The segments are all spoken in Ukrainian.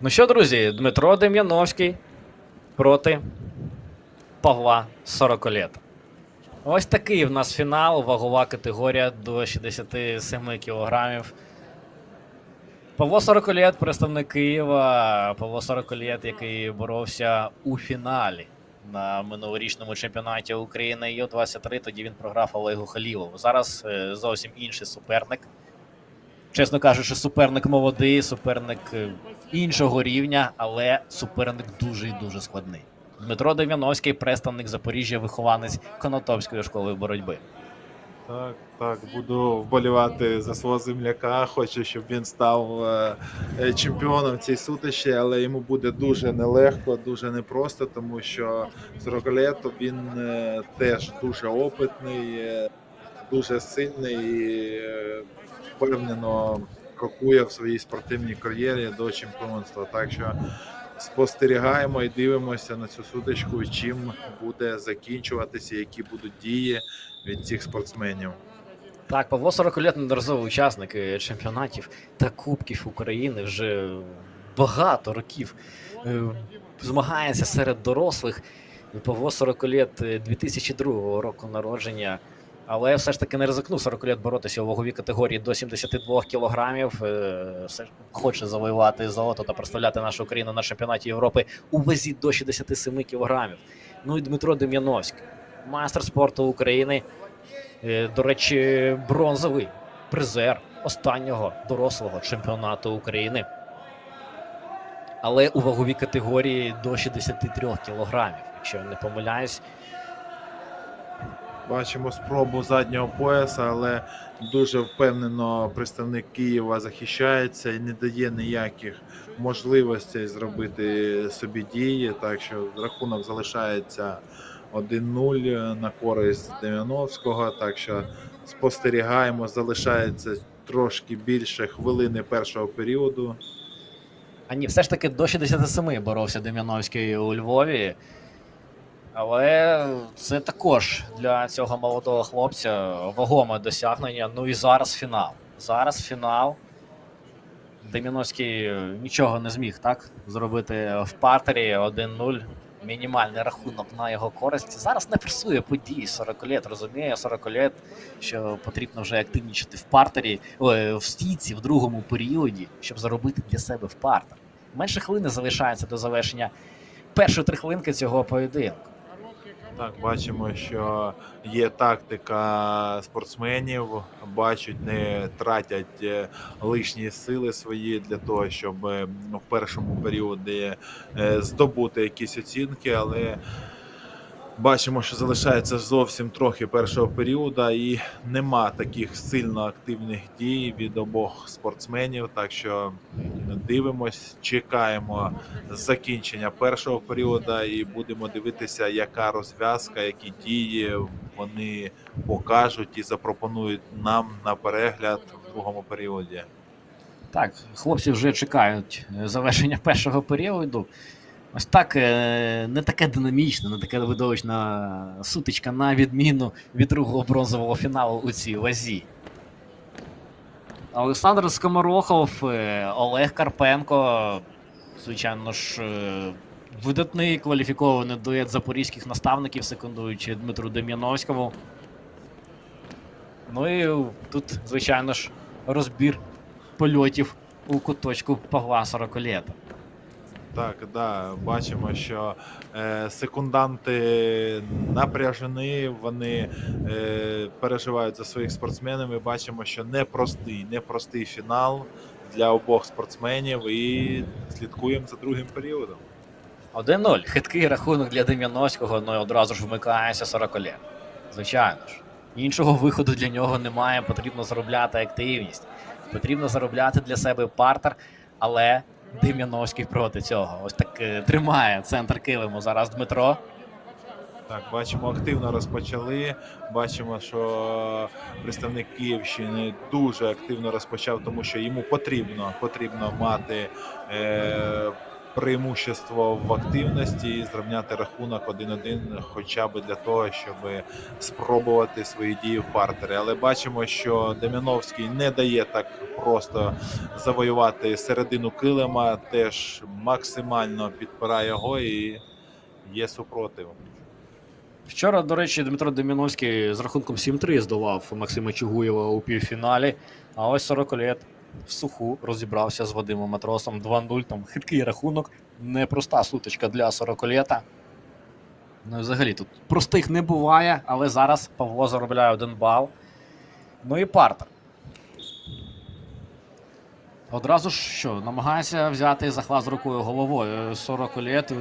Ну що, друзі, Дмитро Дем'яновський проти Павла Сороколєта. Ось такий в нас фінал, вагова категорія до 67 кілограмів. Павло Сороколєт, представник Києва. Павло Сороколєт, який боровся у фіналі на минулорічному чемпіонаті України Ю-23. Тоді він програв Олегу Халілову. Зараз е, зовсім інший суперник. Чесно кажучи, суперник молодий, суперник е, іншого рівня, але суперник дуже і дуже складний. Дмитро Дев'яновський, представник Запоріжжя, вихованець Конотопської школи боротьби. Так, так, буду вболівати за свого земляка. Хочу, щоб він став е, е, чемпіоном цій сутичі, але йому буде дуже нелегко, дуже непросто, тому що Сороколето він е, теж дуже опитний, дуже сильний і впевнено крокує в своїй спортивній кар'єрі до чемпіонства. Так що спостерігаємо і дивимося на цю сутичку, чим буде закінчуватися, які будуть дії від цих спортсменів. Так, Павло Сороколєт неодноразовий учасник е, чемпіонатів та Кубків України вже багато років. е, Змагається серед дорослих. Павло Сороколєт е, 2002 року народження. Але все ж таки не ризикнув 40 літ боротися у ваговій категорії до 72 кілограмів. Е, Все ж хоче завоювати золото та представляти нашу країну на чемпіонаті Європи у вазі до 67 кілограмів. Ну і Дмитро Дем'яновський, майстер спорту України. Е, До речі, бронзовий призер останнього дорослого чемпіонату України. Але у ваговій категорії до 63 кілограмів, якщо я не помиляюсь. Бачимо спробу заднього пояса, але дуже впевнено представник Києва захищається і не дає ніяких можливостей зробити собі дії. Так що рахунок залишається 1-0 на користь Дем'яновського. Так що спостерігаємо, залишається трошки більше хвилини першого періоду. А ні, все ж таки до 67 боровся Дем'яновський у Львові. Але це також для цього молодого хлопця вагоме досягнення. Ну і зараз фінал. Зараз фінал. Дем'яновський нічого не зміг так зробити в партері 1-0. Мінімальний рахунок на його користь. Зараз не пресує події 40 літ. Розуміє 40 літ, що потрібно вже активнічити в партері, ой, в стійці в другому періоді, щоб заробити для себе в партер. Менше хвилини залишається до завершення першої три хвилинки цього поєдинку. Так, бачимо, що є тактика спортсменів, бачать, не тратять е, лишні сили свої для того, щоб е, в першому періоді е, здобути якісь оцінки, але бачимо, що залишається зовсім трохи першого періоду, і нема таких сильно активних дій від обох спортсменів. Так що дивимось, чекаємо закінчення першого періоду і будемо дивитися, яка розв'язка, які дії вони покажуть і запропонують нам на перегляд в другому періоді. Так, хлопці вже чекають е, завершення першого періоду. Ось так е, не таке динамічне, не таке видовищна сутичка на відміну від другого бронзового фіналу у цій вазі. Олександр Скоморохов, е, Олег Карпенко, звичайно ж, е, видатний кваліфікований дует запорізьких наставників, секундуючи Дмитру Дем'яновському. Ну і тут, звичайно ж, розбір польотів у куточку Павла Сороколєта. Так, да, бачимо, що е, секунданти напряжені, вони е, переживають за своїх спортсменів. Ми бачимо, що непростий, непростий фінал для обох спортсменів, і слідкуємо за другим періодом. 1-0. Хиткий рахунок для Дем'яновського, ну і одразу ж вмикається Сороколєт. Звичайно ж. Іншого виходу для нього немає. Потрібно заробляти активність. Потрібно заробляти для себе партер, але Дем'яновський проти цього. Ось так е, тримає центр килиму зараз Дмитро. Так, бачимо, активно розпочали. Бачимо, що представник Київщини дуже активно розпочав, тому що йому потрібно, потрібно мати е, преимущество в активності і зрівняти рахунок 1-1 хоча б для того, щоб спробувати свої дії в партері. Але бачимо, що Дем'яновський не дає так просто завоювати середину килима, теж максимально підпирає його і є супротив. Вчора, до речі, Дмитро Деміновський з рахунком 7-3 здолав Максима Чугуєва у півфіналі. А ось 40 літ в суху розібрався з Вадимом Матросом 2-0. Там хиткий рахунок, непроста сутичка для 40 літа. Ну і взагалі тут простих не буває, але зараз Павло заробляє один бал. Ну і партер. Одразу ж що, намагається взяти захват з рукою головою 40 літ,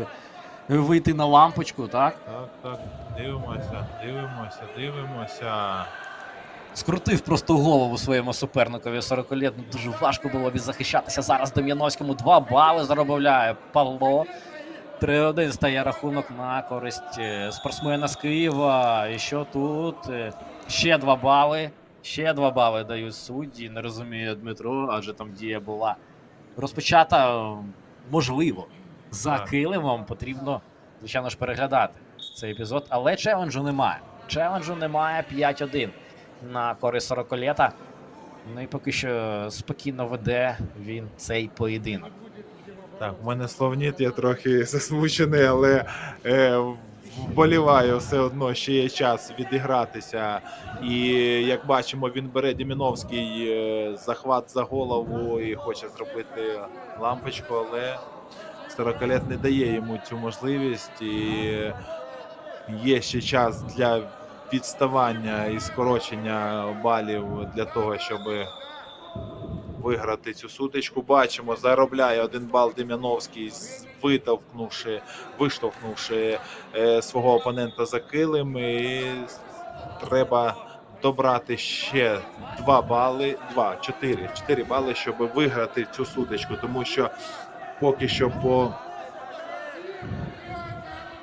вийти на лампочку, так? Так, так, дивимося, дивимося, дивимося. Скрутив просто голову своєму суперникові 40 літ. Ну, дуже важко було відзахищатися. Зараз Дем'яновському два бали заробляє Павло. 3-1 стає рахунок на користь е, спортсмена з Києва. І що тут? Е, Ще два бали. Ще два бали дають судді. Не розуміє Дмитро, адже там дія була розпочата е, можливо. За Так. килимом потрібно, звичайно ж, переглядати цей епізод, але челенджу немає. Челенджу немає 5-1 на користь 40 літа. Ну і поки що спокійно веде він цей поєдинок. Так, в мене словніт, я трохи засмучений, але е, вболіваю все одно, ще є час відігратися. І як бачимо, він бере Діміновський е, захват за голову і хоче зробити лампочку, але 40 лет не дає йому цю можливість. І є ще час для відставання і скорочення балів для того, щоб виграти цю сутичку. Бачимо, заробляє один бал Дем'яновський, витовкнувши, виштовхнувши е, свого опонента за килим. І треба добрати ще два бали, два, чотири, чотири бали, щоб виграти цю сутичку, тому що поки що по,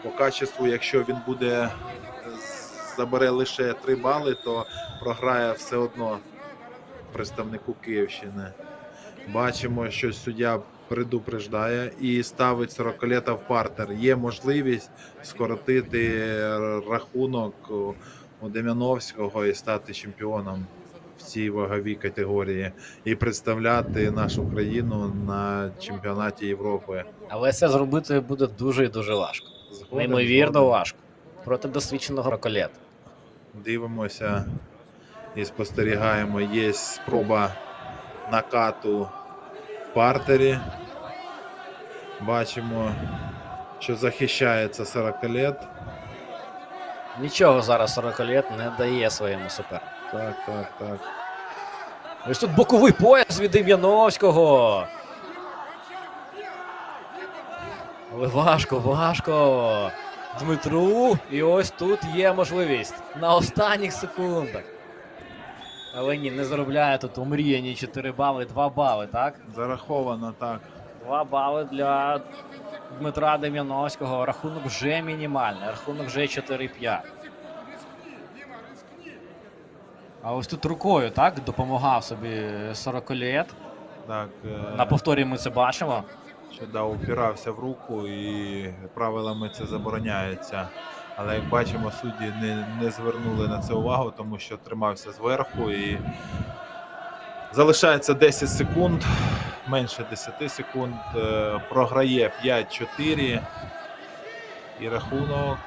по качеству, якщо він буде забере лише три бали, то програє все одно представнику Київщини. Бачимо, що суддя предупреждає і ставить 40 лета в партер. Є можливість скоротити рахунок у Дем'яновського і стати чемпіоном в цій ваговій категорії і представляти нашу країну на чемпіонаті Європи. Але це зробити буде дуже і дуже важко. Згоден, Неймовірно згоден. важко. Проти досвідченого роколета. Дивимося і спостерігаємо. Є спроба накату в партері. Бачимо, що захищається 40 лет. Нічого зараз 40 лет не дає своєму супернику. Так, так, так. Ось тут боковий пояс від Дем'яновського. Але важко, важко. Дмитру. І ось тут є можливість на останніх секундах. Але ні, не заробляє тут омріяні 4 бали, 2 бали, так? Зараховано так. 2 бали для Дмитра Дем'яновського. Рахунок вже мінімальний. Рахунок вже 4-5. А ось тут рукою, так, допомагав собі 40 літ. Так, е, На повторі ми це бачимо. Що да, упирався в руку і правилами це забороняється. Але як бачимо, судді не, не звернули на це увагу, тому що тримався зверху і залишається 10 секунд, менше 10 секунд. Е, Програє 5-4 і рахунок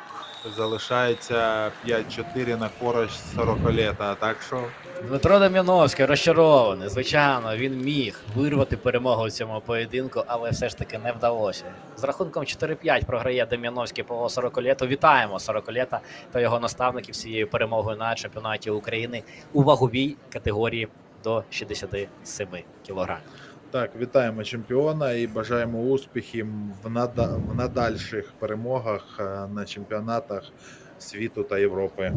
залишається 5-4 на користь 40 лета. Так що Дмитро Дем'яновський розчарований. Звичайно, він міг вирвати перемогу в цьому поєдинку, але все ж таки не вдалося. З рахунком 4-5 програє Дем'яновський по 40 лету. Вітаємо 40 лета та його наставників цією перемогою на чемпіонаті України у ваговій категорії до 67 кілограмів. Так, вітаємо чемпіона і бажаємо успіхів в, нада- в надальших перемогах е, на чемпіонатах світу та Європи.